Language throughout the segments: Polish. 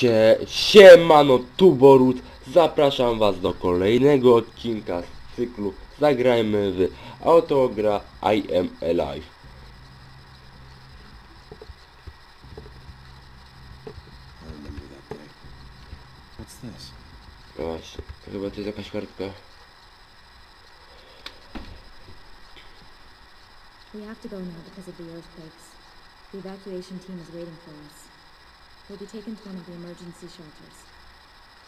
Witajcie, siemano, tu Borut. Zapraszam was do kolejnego odcinka z cyklu Zagrajmy w autogra I Am Alive. No Właśnie, chyba to jest jakaś kartka. We have to go now because of the earthquakes. The evacuation team is waiting for us. We'll be taken to one of the emergency shelters.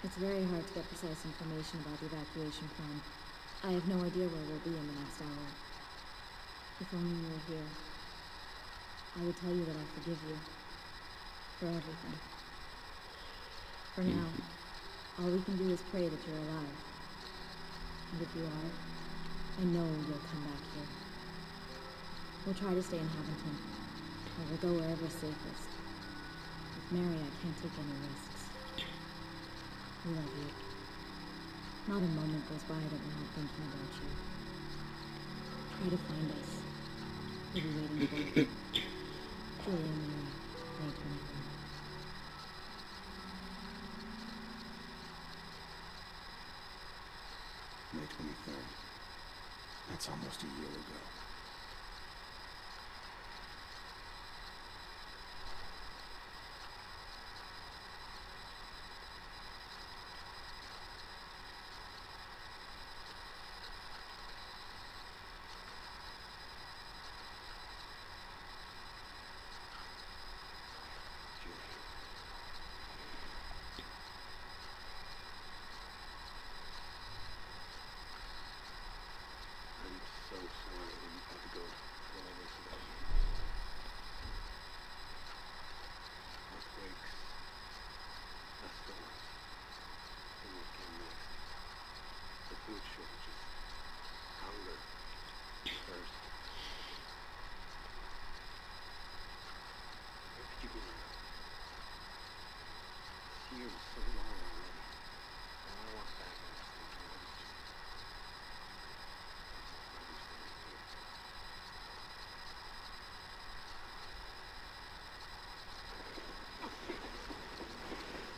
It's very hard to get precise information about the evacuation plan. I have no idea where we'll be in the next hour. If only you were here. I would tell you that I forgive you. For everything. For mm. now, all we can do is pray that you're alive. And if you are, I know you'll come back here. We'll try to stay in Haventon, or we'll go wherever's safest. Mary, I can't take any risks. We love you. Not a moment goes by that we're not thinking about you. Try to find us. We'll be waiting for you. Julia Mary, May 23rd. May 23rd. That's almost a year ago.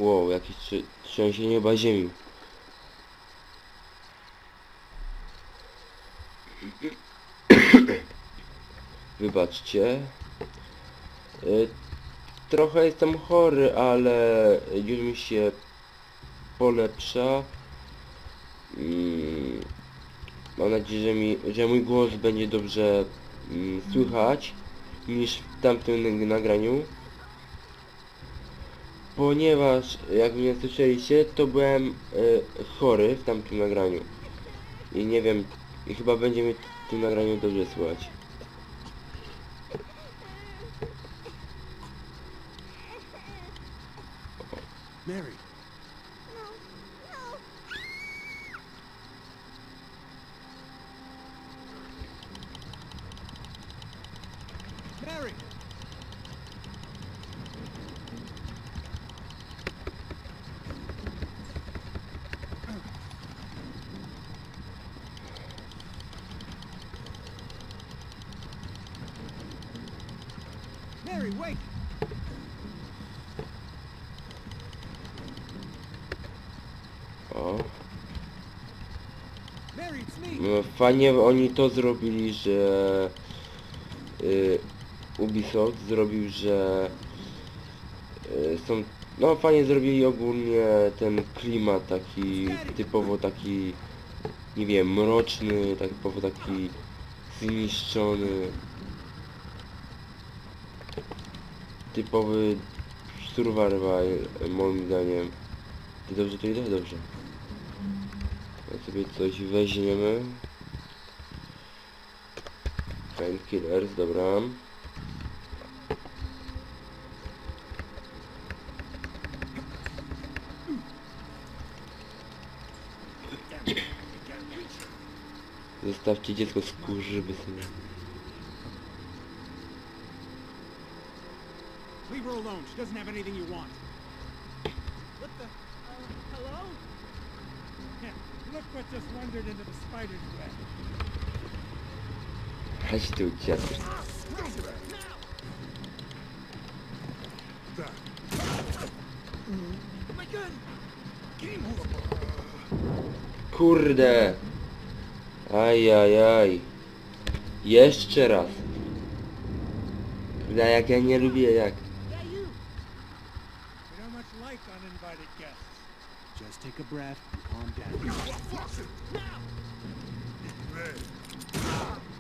Wow, jakieś trzęsienie chyba ziemi. Wybaczcie. Y, Trochę jestem chory, ale już mi się polepsza. Mm, Mam nadzieję, że, mi, że mój głos będzie dobrze mm, słychać niż w tamtym nagraniu ponieważ jak mnie słyszeliście to byłem e, chory w tamtym nagraniu. I nie wiem i chyba będzie mi w tym nagraniu dobrze słychać fajnie oni to zrobili że y, Ubisoft zrobił że y, są no fajnie zrobili ogólnie ten klimat taki typowo taki nie wiem mroczny typowo taki zniszczony. Typowy survival moim zdaniem. Ty dobrze to idę? Dobrze. Ja sobie coś weźmiemy Painkillers, dobra Zostawcie dziecko z kurzyby sobie Leave her alone. She doesn't have anything you want. What the? Uh, hello? Yeah, look what just wandered into the spider's web. Chodź tu, over! Kurde. Ajajaj. Jeszcze raz. Kurde, jak ja nie lubię jak. Just take a breath and calm down.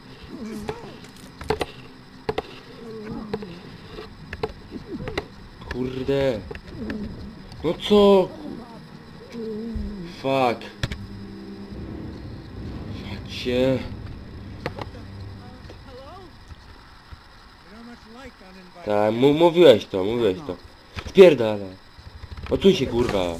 Kurde. No co? Fuck. Uninvited Tak, mówiłeś to, mówiłeś to. Spierdalaj. Odsuń się kurwa.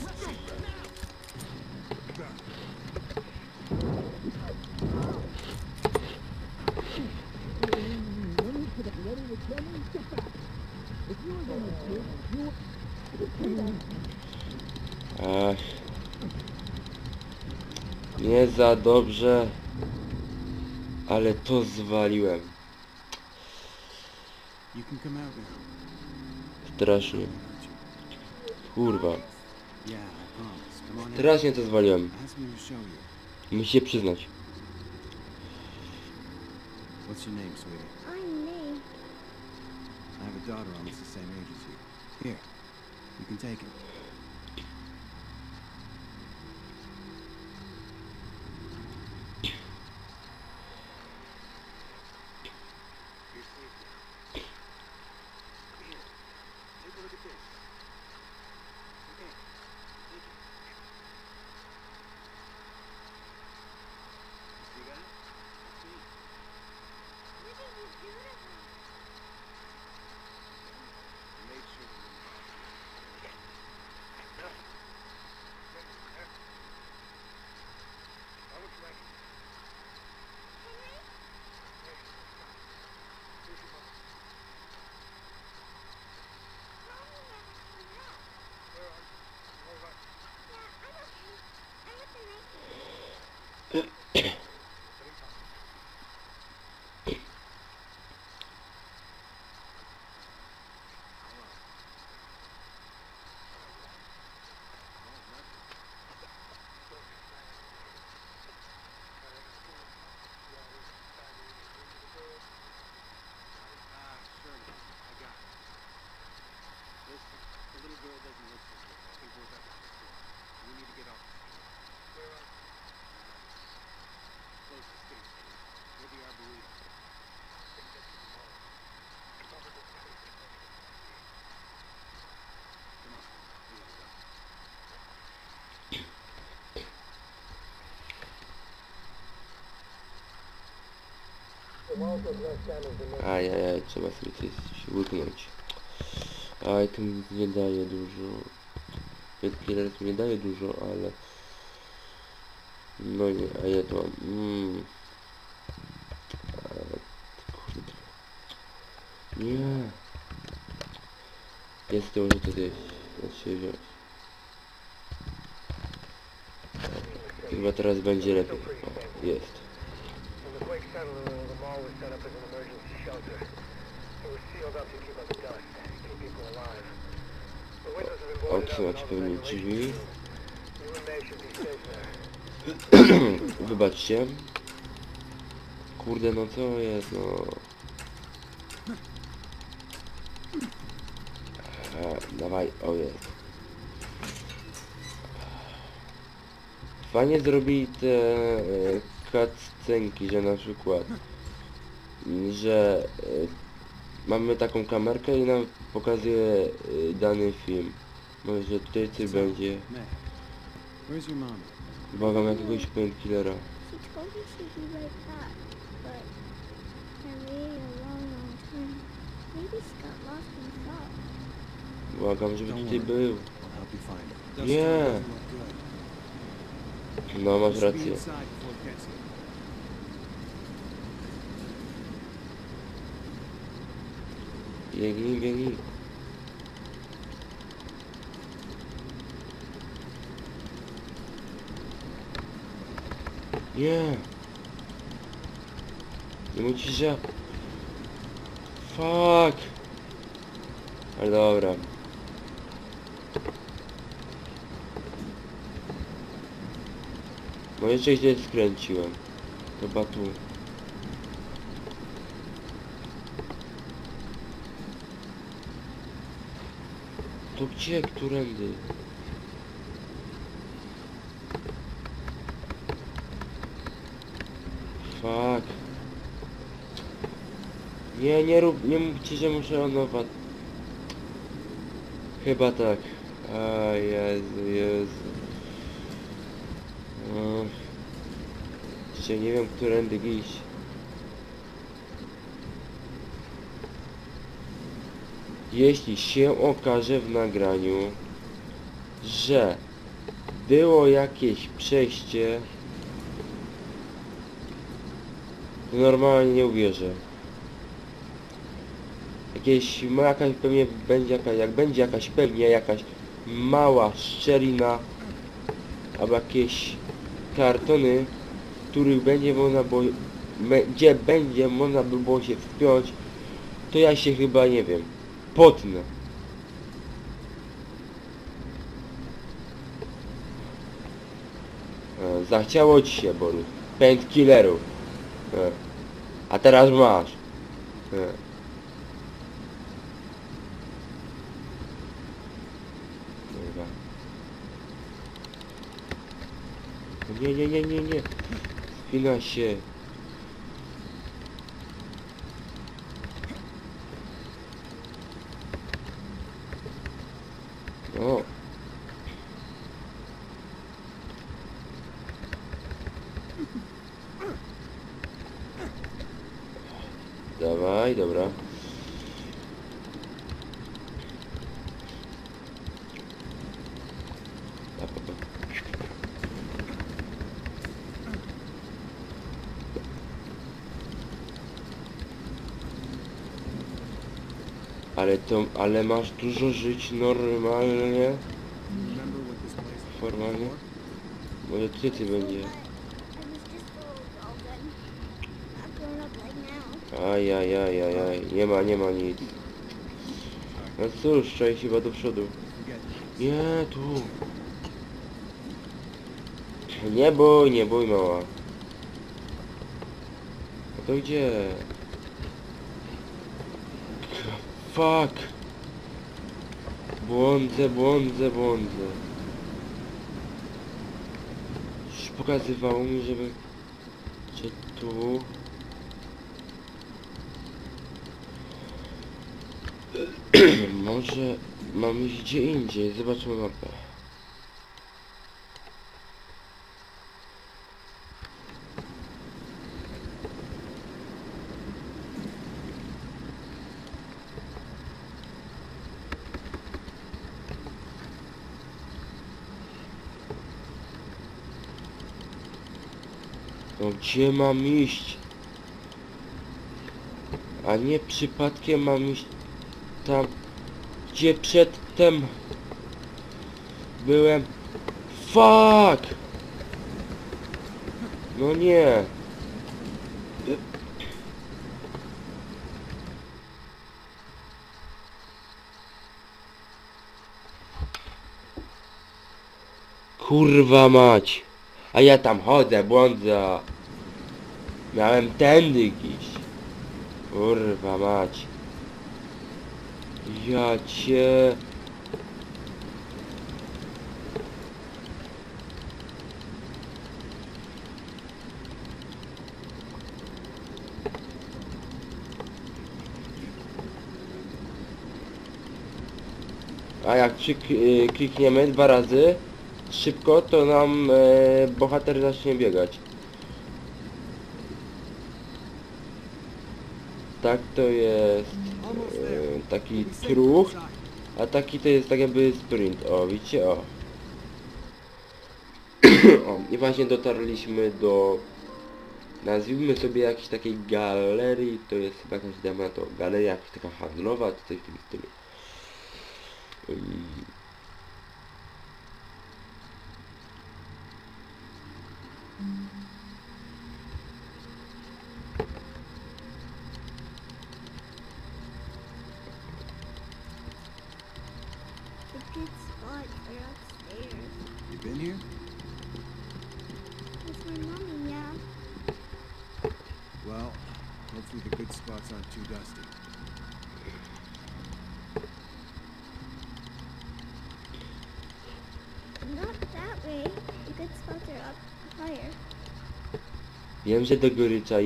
Dobrze. Ale to zwaliłem. Strasznie. Kurwa. Strasznie to zwaliłem. Musi się przyznać. What's your name, sweetie? I'm May. I have a daughter almost the same age as you. Here, you can take it. Ajajaj, trzeba sobie coś łyknąć. Aj, to mi nie daje dużo. Killer mi nie daje dużo, ale... No nie, a ja to mam... Mm. Nie. Jest to, że to zjeść. Ja się wziąć. Chyba teraz będzie lepiej. O, jest. When the quake settled, the mall was set up as an emergency shelter. It was sealed up to keep out the dust, keep people alive. The windows have been boarded up and all pewnie ventilation should be safe there. Wybaczcie. Kurde, no co jest, no... E, dawaj, o jest. Fajnie zrobili te e, cutscenki, że na przykład, że e, mamy taką kamerkę i nam pokazuje e, dany film. Może tutaj coś będzie. Błagam jakiegoś painkillera. She told me she'd be right back, but Biegnij, biegnij. Nie. Nie musisz się... Fuck. Ale dobra. Jeszcze gdzieś skręciłem. Chyba tu. Gdzie? Którędy? Fuck. Nie, nie rób, nie mówcie, że muszę od nowa. Chyba tak. A Jezu, Jezu. No. Jeszcze nie wiem, którędy iść. Jeśli się okaże w nagraniu, że było jakieś przejście, to normalnie nie uwierzę. Jakieś, ma jakaś pewnie będzie jakaś, jak będzie jakaś pewnie jakaś mała szczelina, albo jakieś kartony, których będzie można gdzie będzie można by było się wspiąć, to ja się chyba nie wiem, potnę. E, Zachciało ci się, Borus. Painkillerów. E. A teraz masz. E. Nie, nie, nie, nie, nie. Spina się. O. Dawaj, dobra. Ale to, ale masz dużo żyć normalnie, formalnie. Może ty ty będzie. A. Ajajajajaj, nie ma, nie ma nic. No cóż, trzeba chyba do przodu. Nie, tu. Nie bój, nie bój mała. No to gdzie? Fuck. Błądzę, błądzę, błądzę. Już pokazywało mi, żeby... Czy tu... Może mam iść gdzie indziej, zobaczmy mapę. No gdzie mam iść? A nie przypadkiem mam iść tam, gdzie przedtem byłem. Fuck! No nie. Kurwa mać. A ja tam chodzę, błądzę. Miałem tędy iść. Kurwa mać. Ja cię... A jak przyk y, klikniemy dwa razy szybko, to nam e, bohater zacznie biegać. Tak to jest e, taki truch, a taki to jest tak jakby sprint. O, widzicie? O. o I właśnie dotarliśmy do nazwijmy sobie jakiejś takiej galerii, to jest chyba jakaś dama, to galeria jakaś taka handlowa, czy coś w tym stylu. Spots aren't too dusty. Not that way. The good spots are up higher. Wiem, że do góry trzeba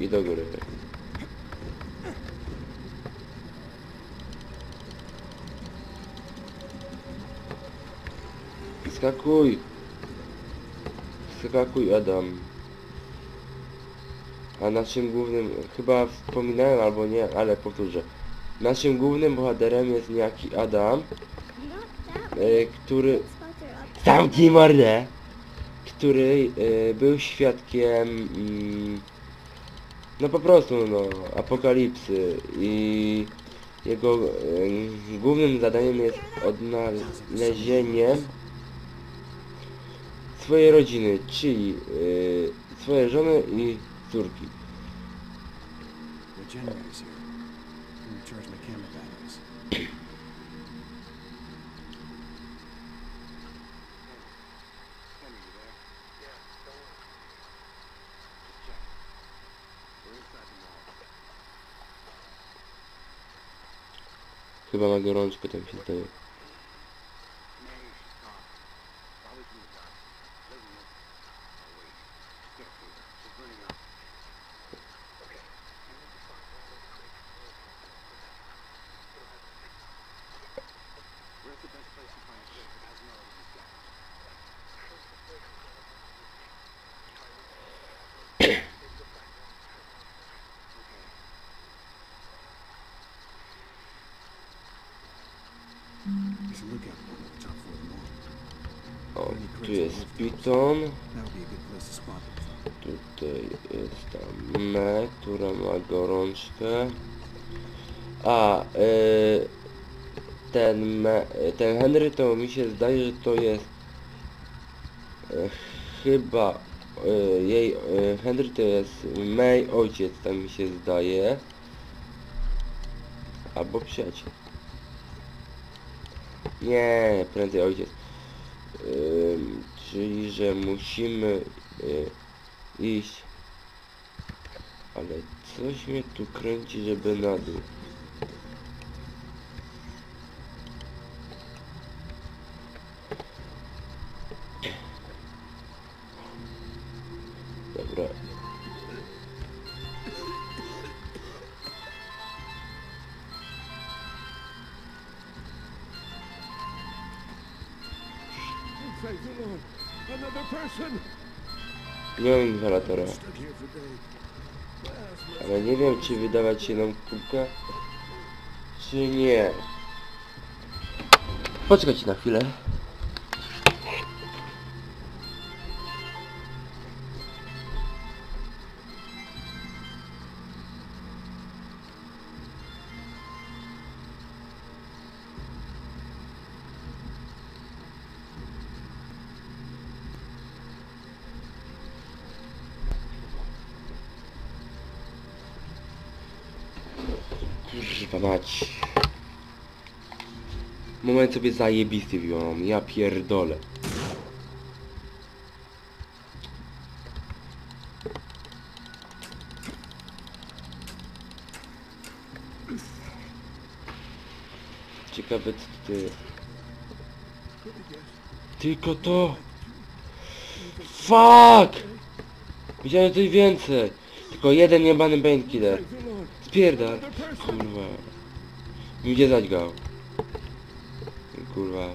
I do góry. Skakuj! Skakuj, Adam. A naszym głównym, chyba wspominałem albo nie, ale powtórzę. Naszym głównym bohaterem jest niejaki Adam, e, który... Zamknij mordę! Który e, był świadkiem... Mm, no po prostu, no, apokalipsy i jego e, głównym zadaniem jest odnalezienie swojej rodziny, czyli e, swojej żony i córki. Charge my camera batteries. Henry, you there? Yeah, don't worry. Just check. We're inside the mall. Chyba ma gorączkę, tam się zdaje. Maybe she's gone. Probably from the dust. Doesn't look. Oh, wait. Get up here. She's burning up. Okay. You will be fine. Don't let the crates blow up. Where's the best place to find a crate that hasn't already been scavenged? There's a lookout point at the top floor of the mall. O, tu jest Piton. That would be a good place to spot them from. Tutaj jest ta Me, która ma gorączkę. A, y, ten me, ten Henry to mi się zdaje, że to jest y, chyba y, jej, Henry to jest May ojciec, tak mi się zdaje. Albo przyjaciel. Nie, prędzej ojciec. Czyli, że musimy y, iść. Ale coś mnie tu kręci, żeby na dół. Dobra. Nie mam inhalatora. Ale nie wiem, czy wydawać jedną kubkę, czy nie. Poczekajcie na chwilę. Sobie zajebisty wziąłem, ja pierdolę. Ciekawe co jest. Tylko to. Fuck! Widziałem coś więcej. Tylko jeden jebany painkiller. Spierdal. Kurwa. Mi gdzie zadźgał. Kurwa.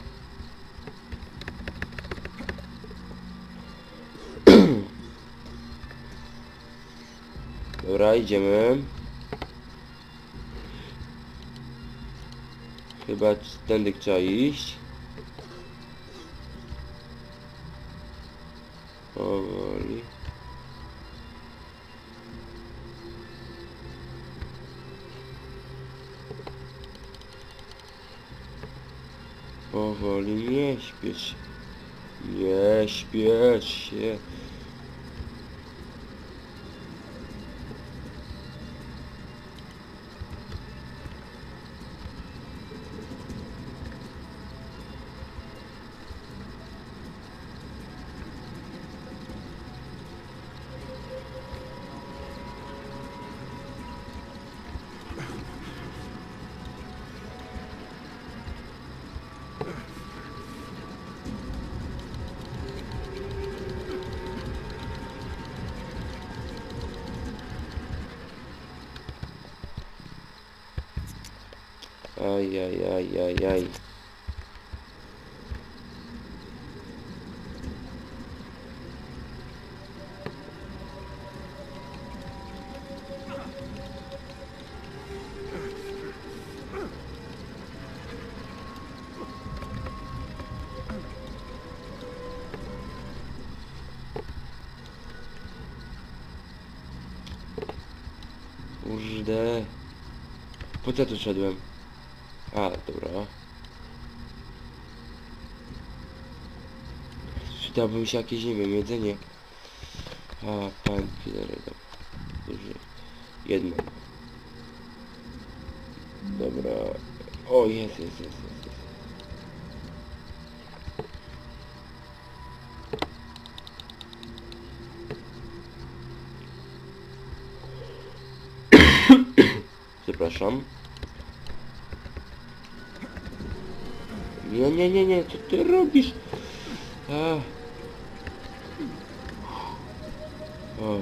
Dobra, idziemy. Chyba tędy trzeba iść. Nie śpiesz się. Nie śpiesz się. Aj, aj, aj, aj. Kurde. Po co tu szedłem? A, dobra. Przydałbym się jakieś, nie wiem, jedzenie. A, dobra. Duży. Jedno. Dobra. O, jest, jest, jest, jest. jest. Przepraszam. Nie, nie, nie, co ty robisz? A. O.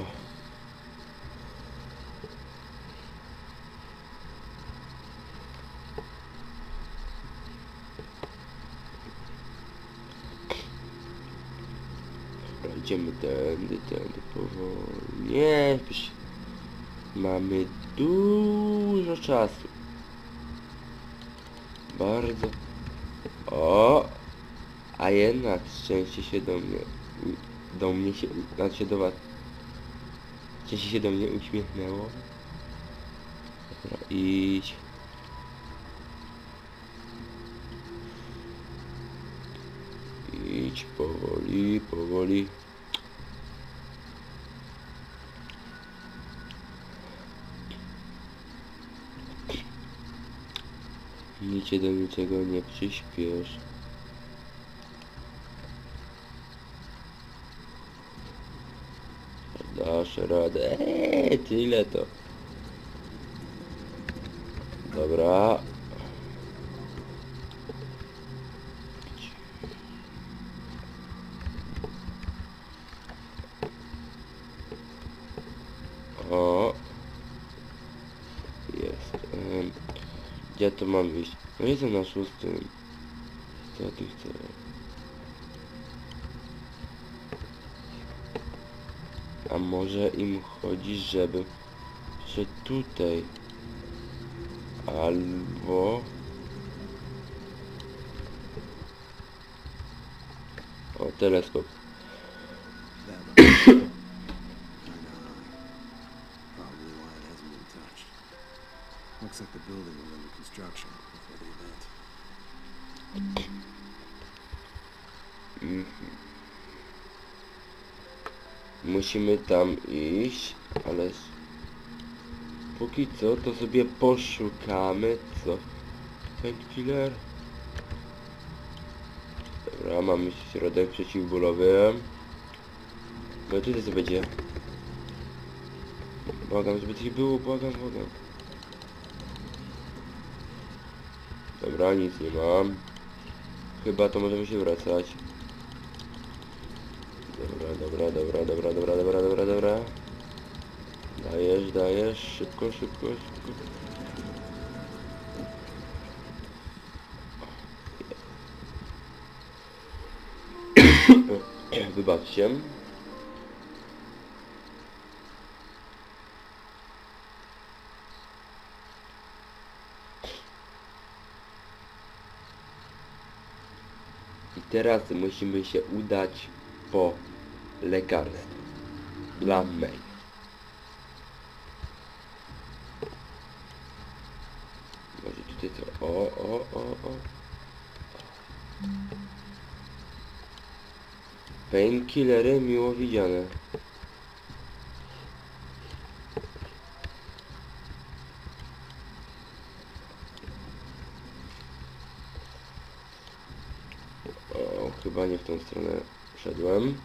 Idziemy tędy, tędy powoli. Nie, pisz. Mamy dużo czasu. Bardzo. O! A jednak szczęście się do mnie... Do mnie się... Znaczy do was... Szczęście się do mnie uśmiechnęło. Dobra, idź. Idź powoli, powoli. Cię do niczego nie przyspiesz. Dasz radę. Eee, tyle to. Dobra. O. Jest. Gdzie to mam iść? No jestem na szóstym. Co ty chcesz? A może im chodzi, żeby że tutaj albo o teleskop. Looks like the building was under construction Musimy tam iść, ale póki co to sobie poszukamy, co? Painkiller. Dobra, mamy środek przeciwbólowy. No tutaj co będzie? Błagam, żeby coś było, błagam, błagam. Dobra, nic nie mam. Chyba to możemy się wracać. Dobra, dobra, dobra, dobra, dobra, dobra, dobra, dobra. Dajesz, szybko, szybko, szybko. Wybaczcie. I teraz musimy się udać po lekarstwo dla May. Painkillery miło widziane. O, chyba nie w tą stronę szedłem.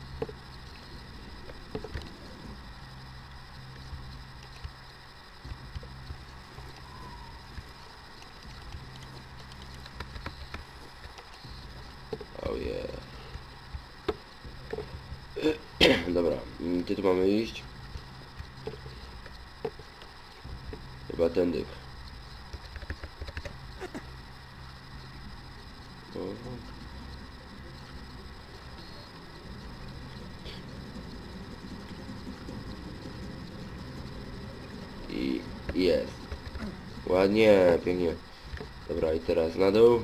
Oh yeah. Dobra, mm, tu mamy iść? Chyba tędy. I jest. Ładnie, pięknie. Dobra, i teraz na dół.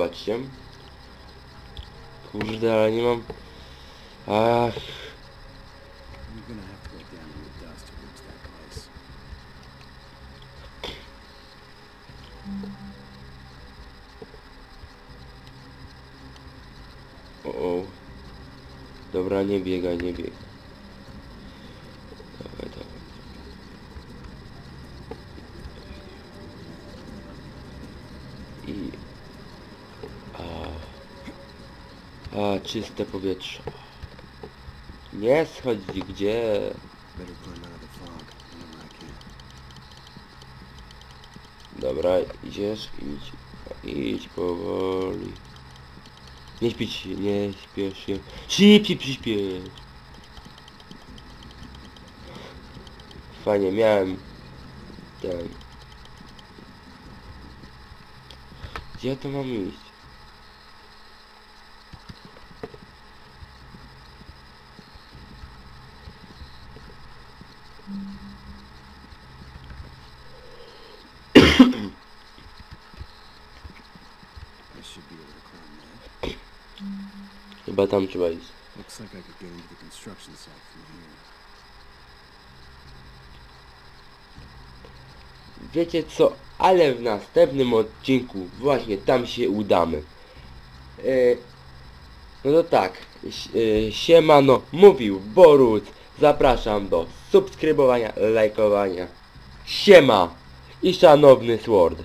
Wybaczcie. Kurde, ale nie mam... Ach, o, o. Dobra, nie biegaj, nie biegaj. Dawaj, dawaj. I... A... Czyste powietrze. Nie schodź gdzie? Dobra, idziesz, idź. Idź powoli. Nie śpieć się, nie śpiesz się. Szybciej przyspiesz. Fajnie, miałem ten. Gdzie to mam iść? I should be able to climb that. Chyba tam trzeba iść. Looks like I could get into the construction site from here. Wiecie co? Ale w następnym odcinku właśnie tam się udamy. E, no to tak. e, Siemano, mówił Borut. Zapraszam do subskrybowania, lajkowania. Siema i szanowny Sword.